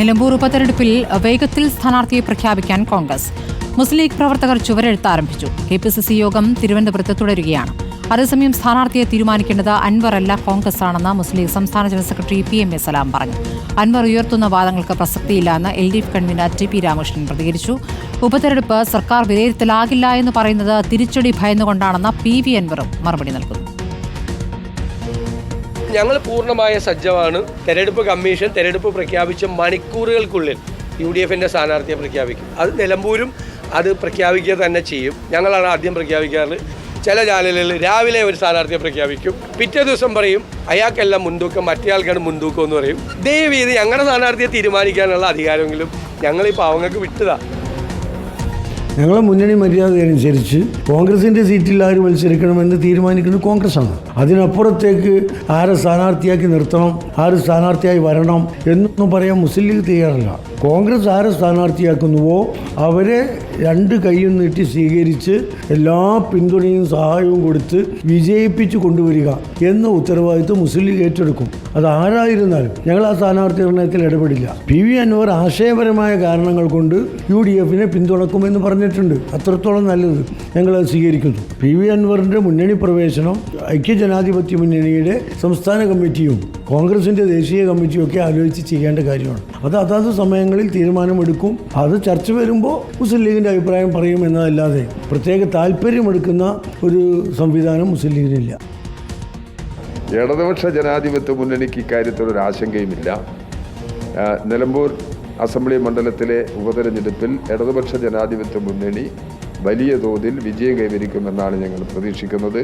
നിലമ്പൂർ ഉപതെരഞ്ഞെടുപ്പിൽ വേഗത്തിൽ സ്ഥാനാർത്ഥിയെ പ്രഖ്യാപിക്കാൻ കോൺഗ്രസ്. മുസ്ലിം ലീഗ് പ്രവർത്തകർ ചുവരെഴുത്ത് ആരംഭിച്ചു. കെ പി സി സി യോഗം തിരുവനന്തപുരത്ത് തുടരുകയാണ്. അതേസമയം സ്ഥാനാർത്ഥിയെ തീരുമാനിക്കേണ്ടത് അൻവർ അല്ല കോൺഗ്രസ് ആണെന്ന് മുസ്ലിം ലീഗ് സംസ്ഥാന general secretary P M A Salam പറഞ്ഞു. അൻവർ ഉയർത്തുന്ന വാദങ്ങൾക്ക് പ്രസക്തിയില്ല എന്ന് L D F convener T P Ramakrishnan പ്രതികരിച്ചു. ഉപതെരഞ്ഞെടുപ്പ് സർക്കാർ വിലയിരുത്തലാകില്ല എന്ന് പറയുന്നത് തിരിച്ചടി ഭയന്നുകൊണ്ടാണെന്ന് പി വി അൻവറും മറുപടി നൽകുന്നു. ഞങ്ങൾ പൂർണമായ സജ്ജമാണ്. തെരഞ്ഞെടുപ്പ് കമ്മീഷൻ തെരഞ്ഞെടുപ്പ് പ്രഖ്യാപിച്ച മണിക്കൂറുകൾക്കുള്ളിൽ യു ഡി എഫിന്റെ സ്ഥാനാർത്ഥിയെ പ്രഖ്യാപിക്കും. അത് നിലമ്പൂരും അത് പ്രഖ്യാപിക്കുക തന്നെ ചെയ്യും. ഞങ്ങളാണ് ആദ്യം പ്രഖ്യാപിക്കാറ്. ചില ചാനലുകളിൽ രാവിലെ ഒരു സ്ഥാനാർത്ഥിയെ പ്രഖ്യാപിക്കും. പിറ്റേ ദിവസം പറയും അയാൾക്കെല്ലാം മുൻതൂക്കം മറ്റേയാൾക്കാണ് മുൻതൂക്കം എന്ന് പറയും. ദയവ് ചെയ്ത് ഞങ്ങളുടെ സ്ഥാനാർത്ഥിയെ തീരുമാനിക്കാനുള്ള അധികാരമെങ്കിലും ഞങ്ങൾ ഈ പാവങ്ങൾക്ക് വിട്ടതാ. ഞങ്ങളെ മുന്നണി മര്യാദ അനുസരിച്ച് കോൺഗ്രസിന്റെ സീറ്റിൽ ആര് മത്സരിക്കണമെന്ന് തീരുമാനിക്കുന്നത് കോൺഗ്രസ്സാണ്. അതിനപ്പുറത്തേക്ക് ആരെ സ്ഥാനാർത്ഥിയാക്കി നിർത്തണം ആര് സ്ഥാനാർത്ഥിയായി വരണം എന്നൊന്നും പറയാൻ മുസ്ലിം ലീഗ് തയ്യാറല്ല. കോൺഗ്രസ് ആരെ സ്ഥാനാർത്ഥിയാക്കുന്നുവോ അവരെ രണ്ട് കൈയും നീട്ടി സ്വീകരിച്ച് എല്ലാ പിന്തുണയും സഹായവും കൊടുത്ത് വിജയിപ്പിച്ച് കൊണ്ടുവരിക എന്ന ഉത്തരവാദിത്വം മുസ്ലിം ലീഗ് ഏറ്റെടുക്കും. അത് ആരായിരുന്നാലും ഞങ്ങൾ ആ സ്ഥാനാർത്ഥി നിർണയത്തിൽ ഇടപെടില്ല. പി വി അൻവർ ആശയപരമായ കാരണങ്ങൾ കൊണ്ട് യു ഡി എഫിനെ പിന്തുണക്കുമെന്ന് പറഞ്ഞിട്ടുണ്ട് അത്രത്തോളം നല്ലത്. ഞങ്ങളത് സ്വീകരിക്കുന്നു. പി വി അൻവറിന്റെ മുന്നണി പ്രവേശനം ഐക്യജനാധിപത്യ മുന്നണിയുടെ സംസ്ഥാന കമ്മിറ്റിയും കോൺഗ്രസിന്റെ ദേശീയ കമ്മിറ്റിയും ഒക്കെ ആലോചിച്ച് ചെയ്യേണ്ട കാര്യമാണ്. അത് അതാത് സമയങ്ങളിൽ തീരുമാനമെടുക്കും. അത് ചർച്ച വരുമ്പോൾ മുസ്ലിം ലീഗിന്റെ അഭിപ്രായം പറയും എന്നതല്ലാതെ പ്രത്യേക താല്പര്യമെടുക്കുന്ന ഒരു സംവിധാനം മുസ്ലിം ലീഗിനില്ല. ഇടതുപക്ഷ ജനാധിപത്യ മുന്നണിക്ക് ഇക്കാര്യത്തിൽ ഒരു ആശങ്കയുമില്ല നിലമ്പൂർ അസംബ്ലി മണ്ഡലത്തിലെ ഉപതെരഞ്ഞെടുപ്പിൽ ഇടതുപക്ഷ ജനാധിപത്യ മുന്നണി വലിയ തോതിൽ വിജയം കൈവരിക്കുമെന്നാണ് ഞങ്ങൾ പ്രതീക്ഷിക്കുന്നത്.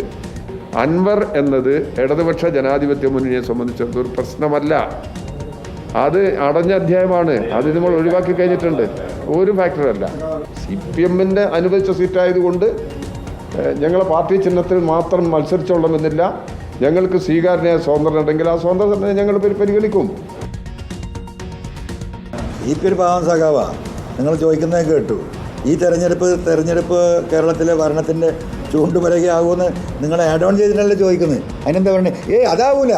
അൻവർ എന്നത് ഇടതുപക്ഷ ജനാധിപത്യ മുന്നണിയെ സംബന്ധിച്ചിടത്തോളം പ്രശ്നമല്ല. അത് അടഞ്ഞ അധ്യായമാണ്. അത് നമ്മൾ ഒഴിവാക്കി കഴിഞ്ഞിട്ടുണ്ട്. ഒരു ഫാക്ടറല്ല സി പി എമ്മിന്റെ അനുവദിച്ച സീറ്റായതുകൊണ്ട് ഞങ്ങളെ പാർട്ടി ചിഹ്നത്തിൽ മാത്രം മത്സരിച്ചോളണമെന്നില്ല. ഞങ്ങൾക്ക് സ്വീകാര്യനായ സ്വാതന്ത്ര്യം ഉണ്ടെങ്കിൽ ആ സ്വാതന്ത്ര്യം ഞങ്ങൾ പരിഗണിക്കും. ഈ ഒരു പാവം സഖാവാ. നിങ്ങൾ ചോദിക്കുന്നത് കേട്ടു. ഈ തെരഞ്ഞെടുപ്പ് തെരഞ്ഞെടുപ്പ് കേരളത്തിലെ ഭരണത്തിന്റെ ചൂണ്ടുപലകയാകുമെന്ന് നിങ്ങൾ ആഡ് ഓൺ ചെയ്തിട്ടല്ലേ ചോദിക്കുന്നത്? അതിനെന്താ പറയുന്നത് ഏയ് അതാവൂല.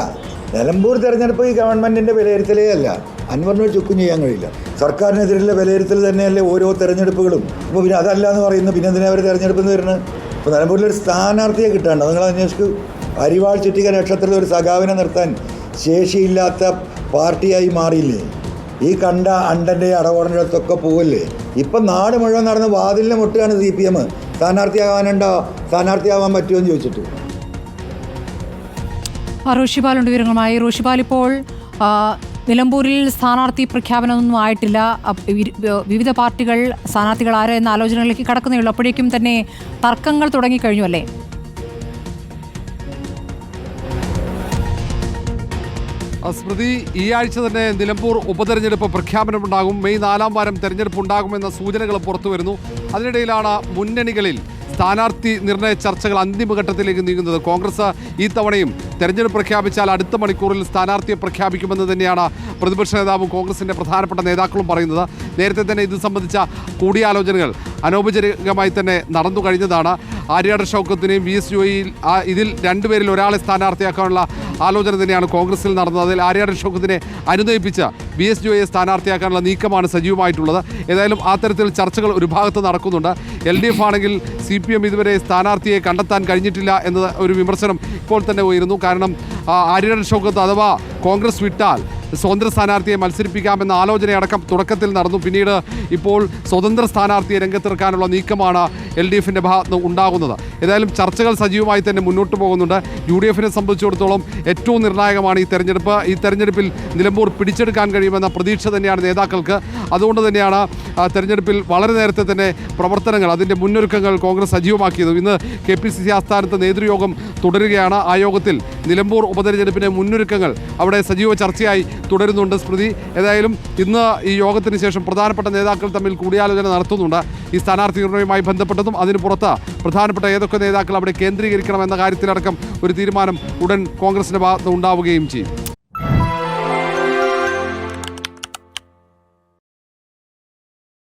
നിലമ്പൂർ തെരഞ്ഞെടുപ്പ് ഈ ഗവൺമെന്റിന്റെ വിലയിരുത്തലേ അല്ല. അൻവറിന് ചുക്കും ചെയ്യാൻ കഴിയില്ല. സർക്കാരിനെതിരെയുള്ള വിലയിരുത്തൽ തന്നെയല്ലേ ഓരോ തെരഞ്ഞെടുപ്പുകളും. ഇപ്പോൾ പിന്നെ അതല്ല എന്ന് പറയുന്നു പിന്നെ എന്തിനാ അവർ തെരഞ്ഞെടുപ്പ് എന്ന് വരുന്നത്? ഇപ്പോൾ നിലമ്പൂരിലൊരു സ്ഥാനാർത്ഥിയെ കിട്ടാണ്ട് നിങ്ങൾ അന്വേഷിക്കും. അരിവാൾ ചുറ്റിക നക്ഷത്രത്തിൽ ഒരു സഖാവിനെ നിർത്താൻ ശേഷിയില്ലാത്ത പാർട്ടിയായി മാറിയില്ലേ? ഈ കണ്ട അണ്ടന്റെ അടവോടന്റെ അടുത്തൊക്കെ പോവല്ലേ? ഇപ്പം നാട് മുഴുവൻ നടന്ന് വാതിലിനെ മുട്ടുകയാണ് സി പി എം. സ്ഥാനാർത്ഥിയാകാനുണ്ടോ സ്ഥാനാർത്ഥിയാവാൻ പറ്റുമോ എന്ന് ചോദിച്ചിട്ട്. റോഷിപാലുണ്ട് വിവരങ്ങളുമായി. റോഷിപാൽ ഇപ്പോൾ നിലമ്പൂരിൽ സ്ഥാനാർത്ഥി പ്രഖ്യാപനമൊന്നും ആയിട്ടില്ല. വിവിധ പാർട്ടികൾ സ്ഥാനാർത്ഥികൾ ആരോ എന്ന ആലോചനകളിലേക്ക് കടക്കുന്നേ ഉള്ളൂ അപ്പോഴേക്കും തന്നെ തർക്കങ്ങൾ തുടങ്ങിക്കഴിഞ്ഞു അല്ലേ? സ്മൃതി ഈ ആഴ്ച തന്നെ നിലമ്പൂർ ഉപതെരഞ്ഞെടുപ്പ് പ്രഖ്യാപനമുണ്ടാകും. മെയ് നാലാം വാരം തെരഞ്ഞെടുപ്പ് ഉണ്ടാകുമെന്ന സൂചനകൾ പുറത്തു വരുന്നു. അതിനിടയിലാണ് മുന്നണികളിൽ സ്ഥാനാർത്ഥി നിർണയ ചർച്ചകൾ അന്തിമഘട്ടത്തിലേക്ക് നീങ്ങുന്നത്. കോൺഗ്രസ് ഈ തവണയും തെരഞ്ഞെടുപ്പ് പ്രഖ്യാപിച്ചാൽ അടുത്ത മണിക്കൂറിൽ സ്ഥാനാർത്ഥിയെ പ്രഖ്യാപിക്കുമെന്ന് തന്നെയാണ് പ്രതിപക്ഷ നേതാവും കോൺഗ്രസിന്റെ പ്രധാനപ്പെട്ട നേതാക്കളും പറയുന്നത്. നേരത്തെ തന്നെ ഇത് സംബന്ധിച്ച കൂടിയാലോചനകൾ അനൗപചാരികമായി തന്നെ നടന്നു കഴിഞ്ഞതാണ് ആര്യാട് ഷൗക്കത്തിനെയും വി എസ് ജോയിൽ ഇതിൽ രണ്ടുപേരിൽ ഒരാളെ സ്ഥാനാർത്ഥിയാക്കാനുള്ള ആലോചന തന്നെയാണ് കോൺഗ്രസിൽ നടന്നത്. അതിൽ ആര്യാട് ഷൗക്കത്തിനെ അനുനയിപ്പിച്ച് ബി എസ് ജോയെ സ്ഥാനാർത്ഥിയാക്കാനുള്ള നീക്കമാണ് സജീവമായിട്ടുള്ളത്. ഏതായാലും ആ തരത്തിൽ ചർച്ചകൾ ഒരു ഭാഗത്ത് നടക്കുന്നുണ്ട്. എൽ ഡി എഫ് ആണെങ്കിൽ സി പി എം ഇതുവരെ സ്ഥാനാർത്ഥിയെ കണ്ടെത്താൻ കഴിഞ്ഞിട്ടില്ല എന്നത് ഒരു വിമർശനം ഇപ്പോൾ തന്നെ ഉയരുന്നു. കാരണം ആ, ആര്യാട് ഷൗക്കത്ത് അഥവാ കോൺഗ്രസ് വിട്ടാൽ സ്വതന്ത്ര സ്ഥാനാർത്ഥിയെ മത്സരിപ്പിക്കാമെന്ന ആലോചനയടക്കം തുടക്കത്തിൽ നടന്നു. പിന്നീട് ഇപ്പോൾ സ്വതന്ത്ര സ്ഥാനാർത്ഥിയെ രംഗത്തിറക്കാനുള്ള നീക്കമാണ് എൽ ഡി എഫിന്റെ ഭാഗത്ത് ഉണ്ടാകുന്നത്. ഏതായാലും ചർച്ചകൾ സജീവമായി തന്നെ മുന്നോട്ട് പോകുന്നുണ്ട്. യു ഡി എഫിനെ സംബന്ധിച്ചിടത്തോളം ഏറ്റവും നിർണായകമാണ് ഈ തെരഞ്ഞെടുപ്പ്. ഈ തെരഞ്ഞെടുപ്പിൽ നിലമ്പൂർ പിടിച്ചെടുക്കാൻ കഴിയുമെന്ന പ്രതീക്ഷ തന്നെയാണ് നേതാക്കൾക്ക്. അതുകൊണ്ട് തന്നെയാണ് തെരഞ്ഞെടുപ്പിൽ വളരെ നേരത്തെ തന്നെ പ്രവർത്തനങ്ങൾ അതിന്റെ മുന്നൊരുക്കങ്ങൾ കോൺഗ്രസ് സജീവമാക്കിയത്. ഇന്ന് കെ പി സി സി ആസ്ഥാനത്ത് നേതൃയോഗം തുടരുകയാണ്. ആ യോഗത്തിൽ നിലമ്പൂർ ഉപതെരഞ്ഞെടുപ്പിന്റെ മുന്നൊരുക്കങ്ങൾ അവിടെ സജീവ ചർച്ചയായി തുടരുന്നുണ്ട് സ്മൃതി. ഏതായാലും ഇന്ന് ഈ യോഗത്തിന് ശേഷം പ്രധാനപ്പെട്ട നേതാക്കൾ തമ്മിൽ കൂടിയാലോചന നടത്തുന്നുണ്ട്. ഈ സ്ഥാനാർത്ഥി നിർണയവുമായി ബന്ധപ്പെട്ടതും അതിന് പുറത്ത് പ്രധാനപ്പെട്ട ഏതൊക്കെ നേതാക്കൾ അവിടെ കേന്ദ്രീകരിക്കണം എന്ന കാര്യത്തിലടക്കം ഒരു തീരുമാനം ഉടൻ കോൺഗ്രസിന്റെ ഭാഗത്ത് ഉണ്ടാവുകയും ചെയ്യും.